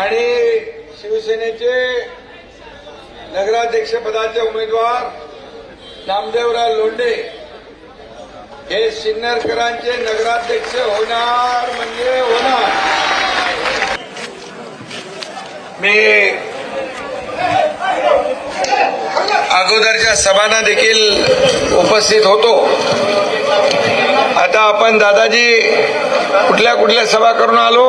आणि शिवसेनेचे नगराध्यक्ष पदाचे उमेदवार नामदेवराव लोंढे हे सिन्नरकरांचे नगराध्यक्ष होणार म्हणजे होणार. मी अगोदरच्या सभांना देखील उपस्थित होतो. आता आपण दादाजी कुठल्या कुठल्या सभा करून आलो?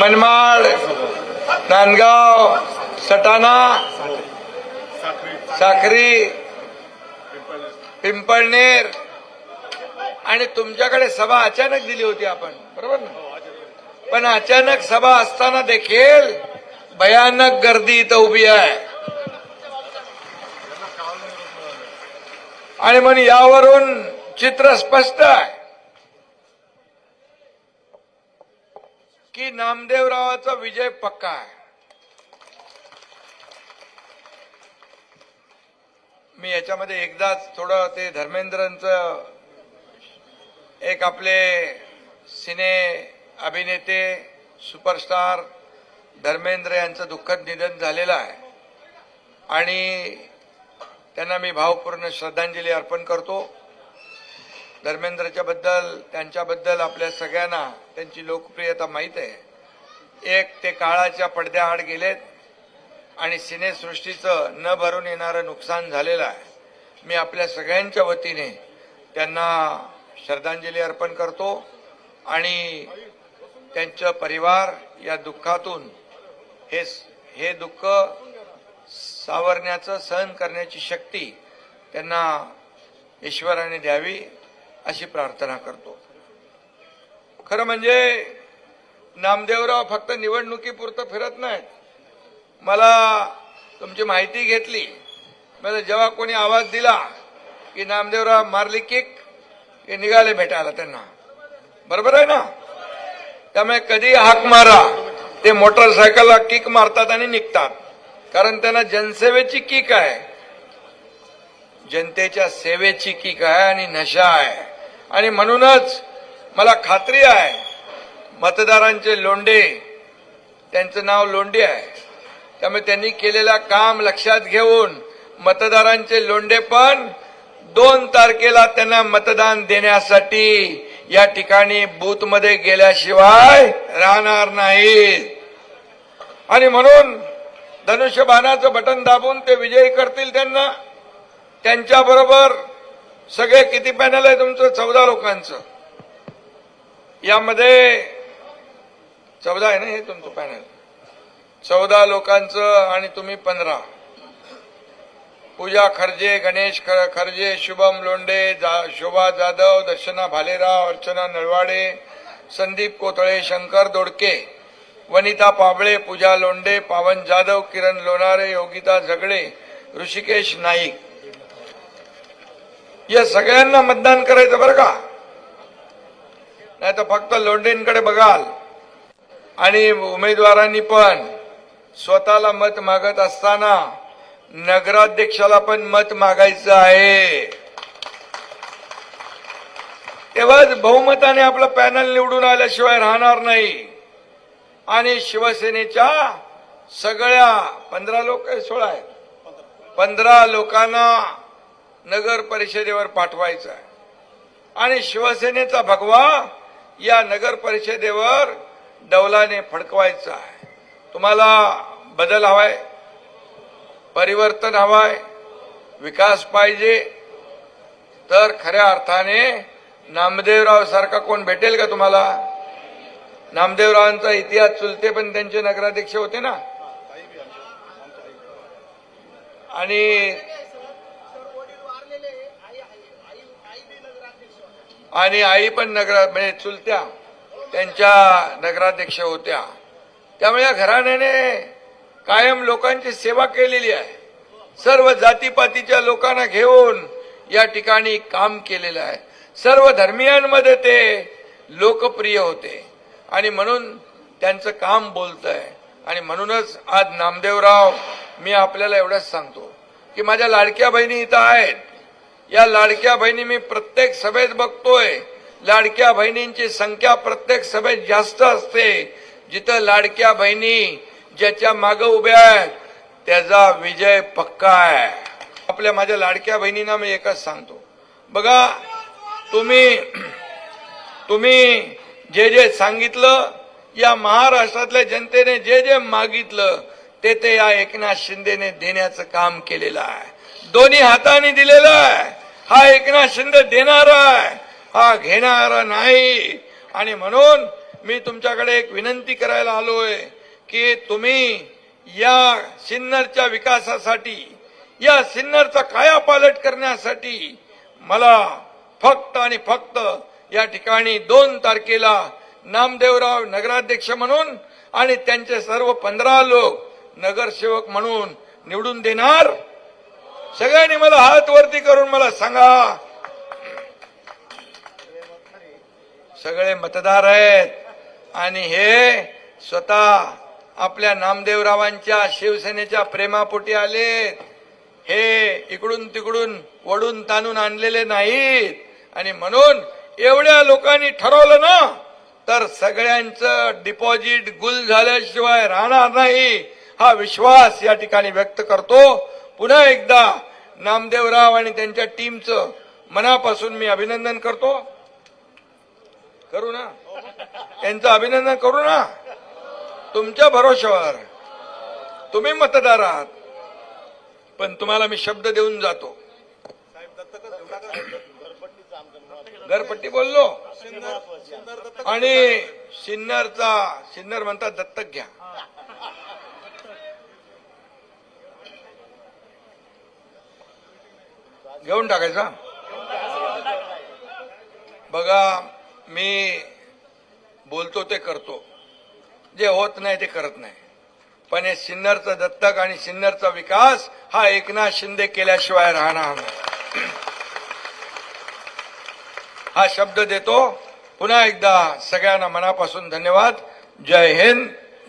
मनमाड नांदगाव सटाणा साखरी पिंपळनेर आणि तुमच्याकडे सभा अचानक दिली होती आपण बरोबर ना? पण अचानक सभा असताना देखील भयानक गर्दी इथं उभी आहे. आणि म्हणून यावरून चित्र स्पष्ट आहे. की नामदेवरावाचा विजय पक्का आहे. मी याच्यामध्ये एकदाच थोडं ते धर्मेंद्रांचं एक आपले सिने अभिनेते सुपरस्टार धर्मेंद्र यांचं दुःखद निधन झालेलं आहे. आणि त्यांना मी भावपूर्ण श्रद्धांजली अर्पण करतो. धर्मेंद्रच्या बद्दल त्यांच्याबद्दल आपल्या सगळ्यांना त्यांची लोकप्रियता माहीत आहे. एक ते काळाच्या पडद्याआड गेलेत आणि सिनेसृष्टीचं न भरून येणारं नुकसान झालेलं आहे. मी आपल्या सगळ्यांच्या वतीने त्यांना श्रद्धांजली अर्पण करतो आणि त्यांचं परिवार या दुःखातून हे हे दुःख सावरण्याचं सहन करण्याची शक्ती त्यांना ईश्वराने द्यावी अशी प्रार्थना करतो. खरं म्हणजे नामदेवराव फक्त निवडणुकीपुरतं फिरत नाहीत. मला तुमची माहिती घेतली. मला जेव्हा कोणी आवाज दिला की नामदेवराव मारली किक की निघाले भेटायला त्यांना. बरोबर आहे ना? त्यामुळे कधी हाक मारा. ते मोटरसायकलला किक मारतात आणि निघतात. कारण त्यांना जनसेवेची किक आहे. जनतेच्या सेवेची किक आहे आणि नशा आहे. आणि म्हणूनच मला खात्री आहे मतदारांचे लोंडे त्यांचं नाव लोंढे आहे. त्यामुळे त्यांनी केलेलं काम लक्षात घेऊन मतदारांचे लोंढे पण दोन तारखेला त्यांना मतदान देण्यासाठी या ठिकाणी बूथमध्ये गेल्याशिवाय राहणार नाहीत. आणि म्हणून धनुष्यबाणाचं बटन दाबून ते विजयी करतील त्यांना. त्यांच्याबरोबर सगळे किती पॅनल आहे तुमचं? चौदा लोकांचं. यामध्ये चौदा आहे ना हे तुमचं पॅनल चौदा लोकांचं आणि तुम्ही पंधरा. पूजा खर्जे गणेश ख- खर्जे शुभम लोंडे जा- शोभा जाधव दर्शना भालेराव अर्चना नळवाडे संदीप कोथळे शंकर दोडके. वनिता पाबळे पूजा लोंडे पावन जाधव किरण लोणारे योगिता झगडे ऋषिकेश नाईक. या सगळ्यांना मतदान करायचं बरं का? नाही तर फक्त लोंढेंकडे बघाल. आणि उमेदवारांनी पण स्वतःला मत मागत असताना नगराध्यक्षाला पण मत मागायचं आहे. तेव्हाच बहुमताने आपलं पॅनल निवडून आल्याशिवाय राहणार नाही. आणि शिवसेनेच्या सगळ्या पंधरा लोक सोळा आहेत. पंधरा लोकांना नगर परिषदेवर पाठवायचं आहे. आणि शिवसेनेचा भगवा या नगर परिषदेवर डौलाने फडकवायचा आहे. तुम्हाला बदल हवाय परिवर्तन हवाय विकास पाहिजे. तर खऱ्या अर्थाने नामदेवराव सारखा कोण भेटेल का तुम्हाला? नामदेवरावांचा इतिहास चुलते पण त्यांचे नगराध्यक्ष होते ना. आणि आणि आई पण नगरा म्हणजे चुलत्या त्यांच्या नगराध्यक्ष होत्या. त्यामुळे या घराण्याने कायम लोकांची सेवा केलेली आहे. सर्व जातीपातीच्या लोकांना घेऊन या ठिकाणी काम केलेलं आहे. सर्व धर्मियांमध्ये ते लोकप्रिय होते. आणि म्हणून त्यांचं काम बोलत आहे आणि म्हणूनच आज नामदेवराव मी आपल्याला एवढंच सांगतो की माझ्या लाडक्या बहिणी इथं आहेत. या लाडक्या बहिणी मी प्रत्येक सभेत बघतोय. लाडक्या बहिणींची संख्या प्रत्येक सभेत जास्त असते. जिथं लाडक्या बहिणी ज्याच्या मागं उभ्या आहेत त्याचा विजय पक्का आहे. आपल्या माझ्या लाडक्या बहिणींना मी एकच सांगतो. बघा तुम्ही तुम्ही जे जे सांगितलं या महाराष्ट्रातल्या जनतेने जे जे मागितलं ते ते या एकनाथ शिंदेने देण्याचं काम केलेलं आहे. दोन्ही हाताने दिलेलं आहे. हा एकनाथ शिंदे देणारा आहे. हा घेणारा नाही. आणि म्हणून मी तुमच्याकडे एक विनंती करायला आलोय की तुम्ही या सिन्नरच्या विकासासाठी या सिन्नरचा कायापालट करण्यासाठी मला फक्त आणि फक्त या ठिकाणी दोन तारखेला नामदेवराव नगराध्यक्ष म्हणून आणि त्यांचे सर्व पंधरा लोक नगरसेवक म्हणून निवडून देणार. सगळ्यांनी मला हात वरती करून मला सांगा. सगळे मतदार आहेत. आणि हे स्वतः आपल्या नामदेवरावांच्या शिवसेनेच्या प्रेमापोटी आले हे इकडून तिकडून वडून ताणून आणलेले नाहीत. आणि म्हणून एवढ्या लोकांनी ठरवलं ना तर सगळ्यांचं डिपॉझिट गुल झाल्याशिवाय राहणार नाही हा विश्वास या ठिकाणी व्यक्त करतो. पुन्हा एकदा नामदेवराव आणि त्यांच्या टीमचं मनापासून मी अभिनंदन करतो. करू ना? त्यांचं अभिनंदन करू ना? तुमच्या भरोश्यावर तुम्ही मतदार आहात पण तुम्हाला मी शब्द देऊन जातो. घरपट्टी बोललो. आणि सिन्नरचा सिन्नर म्हणतात दत्तक घ्या. घेऊन टाकायचा? बघा मी बोलतो ते करतो. जे होत नाही ते करत नाही. पण हे सिन्नरचं दत्तक आणि सिन्नरचा विकास हा एकनाथ शिंदे केल्याशिवाय राहणार नाही. हा शब्द देतो. पुन्हा एकदा सगळ्यांना मनापासून धन्यवाद. जय हिंद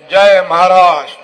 जय महाराष्ट्र.